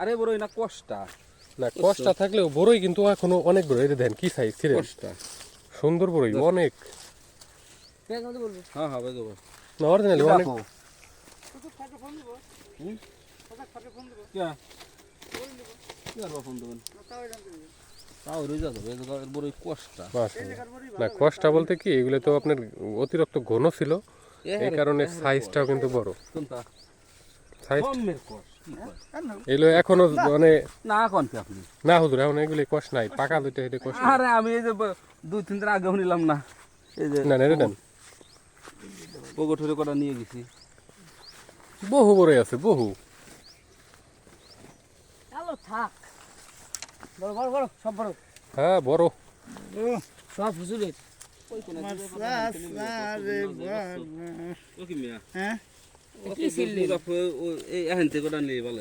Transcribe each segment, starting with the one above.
আরে বড় না কষ্টা। না কষ্টা থাকলেও বড়ই কিন্তু এখনও অনেক বড়। এটা দেন কি সাইজ ছিলেন কষ্টা। সুন্দর বড়ই অনেক। হ্যাঁ হ্যাঁ বলব না অনেক। না কষ্টা। বলতে কি এগুলো তো আপনার অতিরিক্ত ঘন ছিল। এই কারণে সাইজটাও কিন্তু বড়। সাইজ এগুলো এখনও মানে না কোন আপনি? না হুজুর এখন এগুলো কষ্ট নাই পাকা দুইটা হেঁটে কষ্ট নাই। আরে আমি এই যে দুই তিন দিন আগেও নিলাম না। এই যে না না দেন। কটা নিয়ে গেছি। বহু বড়ই আছে বহু। চলো থাক। বড় বড় বড় সব বড়। হ্যাঁ বড়। সব হুজুরের। ও কি মিয়া কি সিল্লি এই এখান থেকে কটা নিয়ে ভালো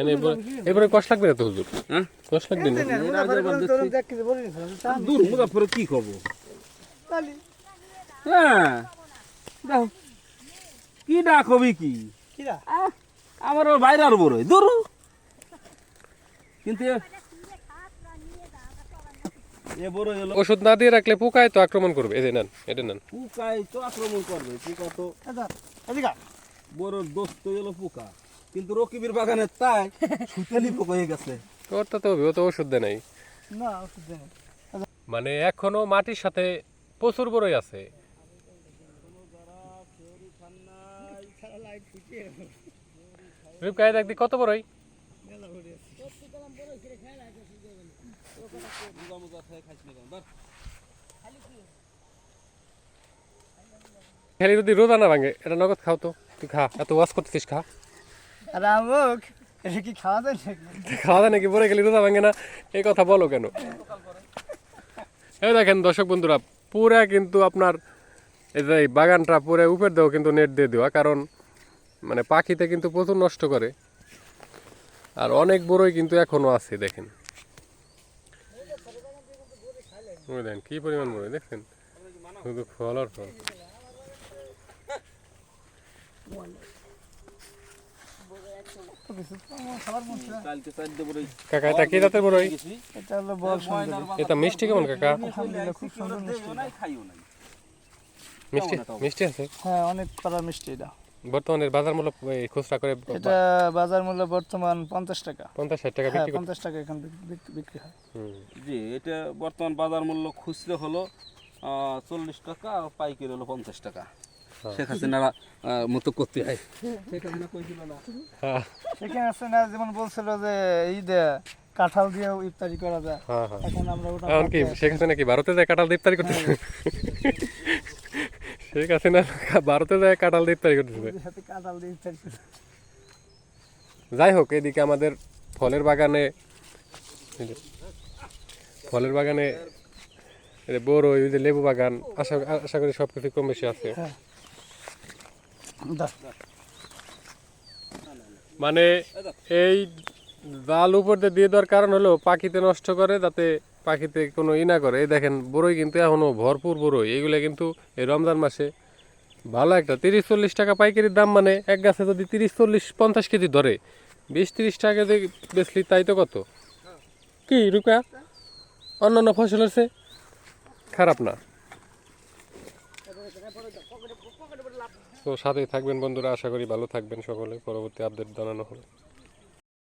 এনে এবার- এবারে কষ্ট লাগবে না তো হুজুর? হ্যাঁ? কষ্ট লাগবে না? দূর মুজাফর কি খবর? হ্যাঁ। দেখো কি ডাক হবি কি? আমার ওর বাইরে আর বড় দূর। কিন্তু ওষুধ না দিয়ে রাখলে পোকায় তো আক্রমণ করবে। যে নেন এটা নেন। পোকায় তো আক্রমণ করবে পোকা তো বড় দোস্ত পোকা। কিন্তু রকিবের বাগানে তাই সুতালি পোকা হয়ে গেছে। ওরটা তো হবে ও তো ওষুধ দেয় নাই। না ওষুধ মানে এখনও মাটির সাথে প্রচুর বড়ই আছে। রূপকায় দেখদি কত বড়ই? খালি যদি রোজা না ভাঙে এটা নগদ খাও তো। তুই খা? এত ওয়াশ করতেছিস খা। আর আমুক এটা কি খাওয়া যায় নাকি? খাওয়া যায় নাকি? পরে গেলে রোজা ভাঙে না। এই কথা বলো কেন? এই দেখেন দর্শক বন্ধুরা পুরা কিন্তু আপনার এই যে বাগানটা পুরো উপর দেও কিন্তু নেট দিয়ে দেওয়া কারণ মানে পাখিতে কিন্তু প্রচুর নষ্ট করে। আর অনেক বড়ই কিন্তু এখনও আছে দেখেন। দেখেন কি পরিমাণ বড়ই দেখছেন শুধু ফল আর ফল খাবার মন ছিল কালকে চারটে বড় কাকা এটা কি জাতের বড়ই? এটা হলো বল সুন্দর। এটা মিষ্টি কেমন কাকা? খুব সুন্দর মিষ্টি। মিষ্টি? মিষ্টি আছে? হ্যাঁ অনেক মিষ্টি এটা। বর্তমানে বাজার মূল্য খুচরা করে এটা বাজার মূল্য বর্তমান পঞ্চাশ টাকা। পঞ্চাশ ষাট টাকা হ্যাঁ বিক্রি করতে পঞ্চাশ টাকা এখন বিক্রি হয়। জি এটা বর্তমান বাজার মূল্য খুচরো হলো চল্লিশ টাকা আর পাইকারি হলো পঞ্চাশ টাকা। শেখ হাসিনার মতো করতে হয়। শেখ হাসিনা কইছিল না? হ্যাঁ। সেখানে যেমন বলছিল যে এই দে কাঁঠাল ইফতারি করা যায় হ্যাঁ হ্যাঁ। এখন আমরা ওটা এখন কি শেখ হাসিনা কি ভারতে যায় কাঁঠাল দিয়ে ইফতারি করতেছে? শেখ হাসিনা ভারতে যায় কাঁঠাল দিয়ে ইফতারি সাথে কাঁঠাল দিয়ে ইফতারি যাই হোক এদিকে আমাদের ফলের বাগানে ফলের বাগানে বড় ওই যে লেবু বাগান আশা আশা করি সব কিছু কম বেশি আছে। মানে এই জাল উপর দিয়ে দিয়ে দেওয়ার কারণ হলো পাখিতে নষ্ট করে যাতে পাখিতে কোনো ই না করে। এই দেখেন বড়ই কিন্তু এখনও ভরপুর বড়ই এইগুলো কিন্তু এই রমজান মাসে ভালো একটা। তিরিশ চল্লিশ টাকা পাইকারির দাম মানে এক গাছে যদি তিরিশ চল্লিশ পঞ্চাশ কেজি ধরে, বিশ তিরিশ টাকা দিয়ে বেচলি, তাই তো কত? কি রুকা অন্যান্য ফসল চেয়ে খারাপ না। তো সাথেই থাকবেন বন্ধুরা আশা করি ভালো থাকবেন সকলে। পরবর্তী আপডেট জানানো হবে